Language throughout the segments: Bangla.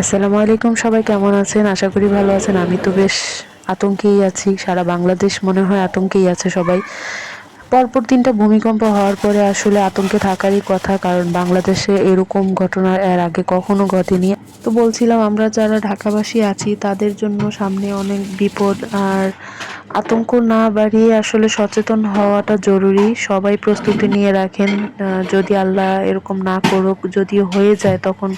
আসসালামু আলাইকুম, সবাই কেমন আছেন? আশা করি ভালো আছেন। আমি তো বেশ আতঙ্কেই আছি। সারা বাংলাদেশ মনে হয় আতঙ্কেই আছে সবাই। পরপর তিনটা ভূমিকম্প হওয়ার পরে আসলে আতঙ্কে থাকারই কথা, কারণ বাংলাদেশে এরকম ঘটনা এর আগে কখনো ঘটেনি। তো বলছিলাম, আমরা যারা ঢাকাবাসী আছি, তাদের জন্য সামনে অনেক বিপদ আর আতঙ্ক না বাড়িয়ে আসলে সচেতন হওয়াটা জরুরি। সবাই প্রস্তুতি নিয়ে রাখেন যদি আল্লাহ এরকম না করুক যদি হয়ে যায়, তখন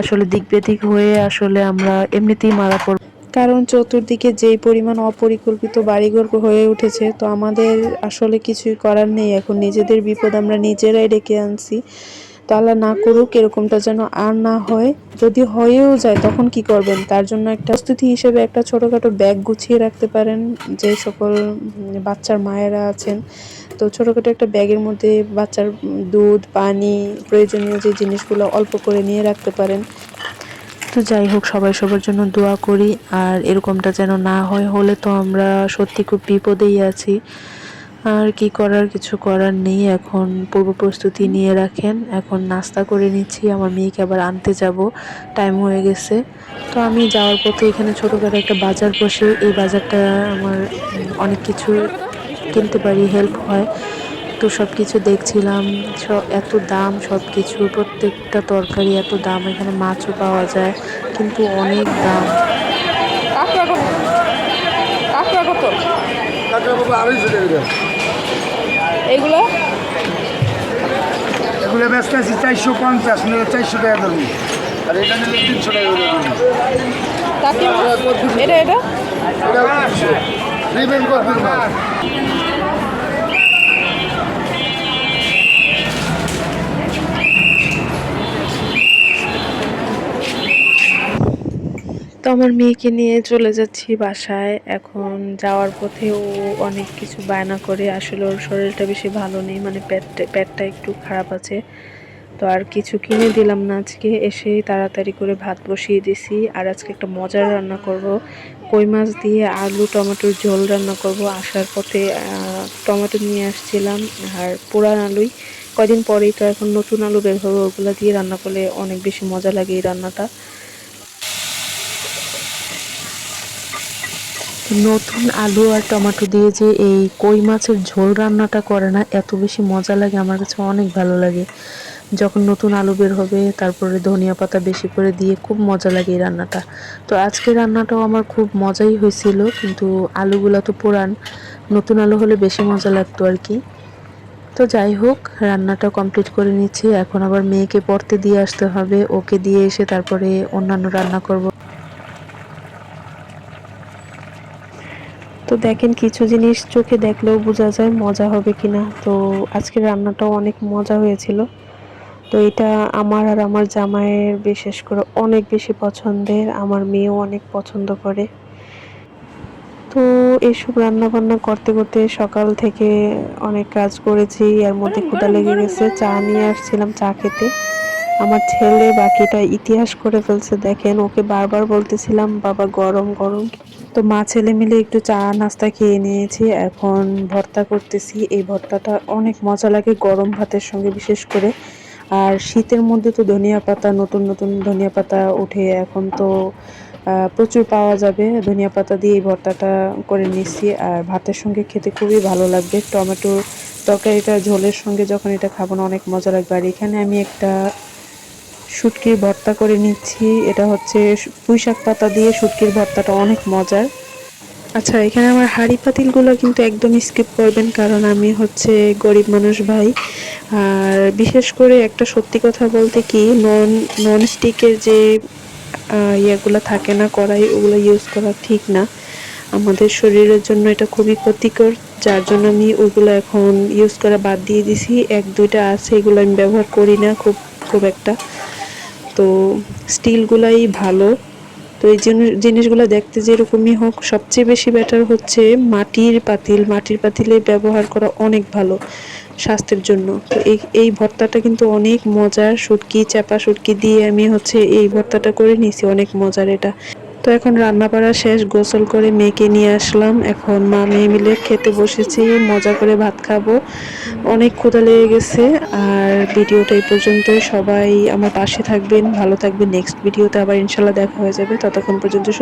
আসলে দিক বেদিক হয়ে আসলে আমরা এমনিতেই মারা পড়ব। কারণ চতুর্দিকে যেই পরিমাণ অপরিকল্পিত বাড়িঘর হয়ে উঠেছে, তো আমাদের আসলে কিছুই করার নেই এখন। নিজেদের বিপদ আমরা নিজেরাই ডেকে আনছি। তো না করুক এরকমটা যেন আর না হয়। যদি হয়েও যায়, তখন কি করবেন? তার জন্য একটা প্রস্তুতি হিসেবে একটা ছোটোখাটো ব্যাগ গুছিয়ে রাখতে পারেন, যে সকল বাচ্চার মায়েরা আছেন। তো ছোটোখাটো একটা ব্যাগের মধ্যে বাচ্চার দুধ, পানি, প্রয়োজনীয় যে জিনিসগুলো অল্প করে নিয়ে রাখতে পারেন। তো যাই হোক, সবাই সবার জন্য দোয়া করি। আর এরকমটা যেন না হয়, হলে তো আমরা সত্যি খুব বিপদেই আছি। আর কি করার, কিছু করার নেই। এখন পূর্ব প্রস্তুতি নিয়ে রাখেন। এখন নাস্তা করে নিচ্ছি। আমার মেয়েকে আবার আনতে যাব। টাইম হয়ে গেছে। তো আমি যাওয়ার পথে এখানে ছোটোখাটো একটা বাজার বসে। এই বাজারটা আমার অনেক কিছু কিনতে পারি হেল্প হয়। তো সব কিছু দেখছিলাম সব এত দাম সব কিছু প্রত্যেকটা তরকারি এত দাম এখানে মাছও পাওয়া যায় কিন্তু অনেক দাম। এইগুলো এগুলো? ব্যস্ত আছি চারশো পঞ্চাশ নিলে চারশো টাকা ধরুন আর এটা নিলে তিনশো টাকা তাকে এটা এটা? এটা তিনশো নেবেন কত মাছ তো আমার মেয়েকে নিয়ে চলে যাচ্ছি বাসায়। এখন যাওয়ার পথে ও অনেক কিছু বায়না করে। আসলে ওর শরীরটা বেশি ভালো নেই মানে পেটটা পেটটা একটু খারাপ আছে। তো আর কিছু কিনে দিলাম না আজকে। এসেই তাড়াতাড়ি করে ভাত বসিয়ে দিছি। আর আজকে একটা মজার রান্না করব। কই মাছ দিয়ে আলু, টমেটোর ঝোল রান্না করব। আসার পথে টমেটো নিয়ে আসছিলাম আর পুরান আলুই। কদিন পরেই তো এখন নতুন আলু বের হবে, ওগুলো দিয়ে রান্না করলে অনেক বেশি মজা লাগে এই রান্নাটা। নতুন আলু আর টমেটো দিয়ে যে এই কই মাছের ঝোল রান্নাটা করে না, এত বেশি মজা লাগে, আমার কাছে অনেক ভালো লাগে। যখন নতুন আলু বের হবে, তারপরে ধনিয়া পাতা বেশি করে দিয়ে খুব মজা লাগে এই রান্নাটা। তো আজকে রান্নাটাও আমার খুব মজাই হয়েছিল, কিন্তু আলুগুলো তো পুরান নতুন আলু হলে বেশি মজা লাগতো আর কি। তো যাই হোক, রান্নাটা কমপ্লিট করে নিচ্ছি, এখন আবার মেয়েকে পড়তে দিয়ে আসতে হবে, ওকে দিয়ে এসে তারপরে অন্যান্য রান্না করব। তো দেখেন কিছু জিনিস চোখে দেখলেও বোঝা যায় মজা হবে কিনা। তো আজকের রান্নাটাও অনেক মজা হয়েছিল। তো এটা আমার আর আমার জামাইয়ের বিশেষ করে অনেক বেশি পছন্দের, আমার মেয়েও অনেক পছন্দ করে। তো এসব রান্না বান্না করতে করতে সকাল থেকে অনেক কাজ করেছি, এর মধ্যে ক্ষুদা লেগে গেছে, চা নিয়ে আসছিলাম, চা খেতে। আমার ছেলে বাকিটা ইতিহাস করে ফেলছে, দেখেন, ওকে বারবার বলতেছিলাম, বাবা, গরম গরম। তো মা ছেলে মিলে একটু চা নাস্তা খেয়ে নিয়েছি। এখন ভর্তা করতেছি। এই ভর্তাটা অনেক মজা লাগে গরম ভাতের সঙ্গে বিশেষ করে। আর শীতের মধ্যে তো ধনিয়া পাতা, নতুন নতুন ধনিয়া পাতা উঠে এখন তো প্রচুর পাওয়া যাবে। ধনিয়া পাতা দিয়ে এই ভর্তাটা করে নিচ্ছি। আর ভাতের সঙ্গে খেতে খুবই ভালো লাগবে। টমেটো তরকারিটা ঝোলের সঙ্গে যখন এটা খাব না, অনেক মজা লাগবে। আর এখানে আমি একটা শুটকির ভর্তা করে নিচ্ছি। এটা হচ্ছে পুঁই শাক পাতা দিয়ে শুটকির ভর্তাটা অনেক মজার। আচ্ছা এখানে আমার হাঁড়ি পাতিলগুলো কিন্তু একদম স্কিপ করবেন কারণ আমি হচ্ছে গরিব মানুষ ভাই। আর বিশেষ করে একটা সত্যি কথা বলতে কি, নন নন স্টিকের যে ইয়েগুলো থাকে না, কড়াই, ওগুলো ইউজ করা ঠিক না। আমাদের শরীরের জন্য এটা খুবই ক্ষতিকর, যার জন্য আমি ওগুলো এখন ইউজ করা বাদ দিয়ে দিছি। এক, দুইটা আছে, এগুলো আমি ব্যবহার করি না খুব খুব একটা। তো স্টিলগুলাই ভালো। তো এই জিনিস- জিনিসগুলো দেখতে যেরকমই হোক, সবচেয়ে বেশি ব্যাটার হচ্ছে মাটির পাতিল। মাটির পাতিলে ব্যবহার করা অনেক ভালো স্বাস্থ্যের জন্য। তো এই এই ভর্তাটা কিন্তু অনেক মজার। সুটকি চাপা শুটকি দিয়ে আমি হচ্ছে এই ভর্তাটা করে নিয়েছি, অনেক মজার এটা। তো এখন রান্না করা শেষ, গোসল করে মেয়েকে নিয়ে আসলাম। এখন মা মেয়ে মিলে খেতে বসেছি, মজা করে ভাত খাব। অনেক ক্ষুধা লেগে গেছে, আর ভিডিওটা এই পর্যন্ত। সবাই আমার পাশে থাকবেন, ভালো থাকবেন। নেক্সট ভিডিওতে আবার ইনশাল্লাহ দেখা হয়ে যাবে। ততক্ষণ পর্যন্ত সুস্থ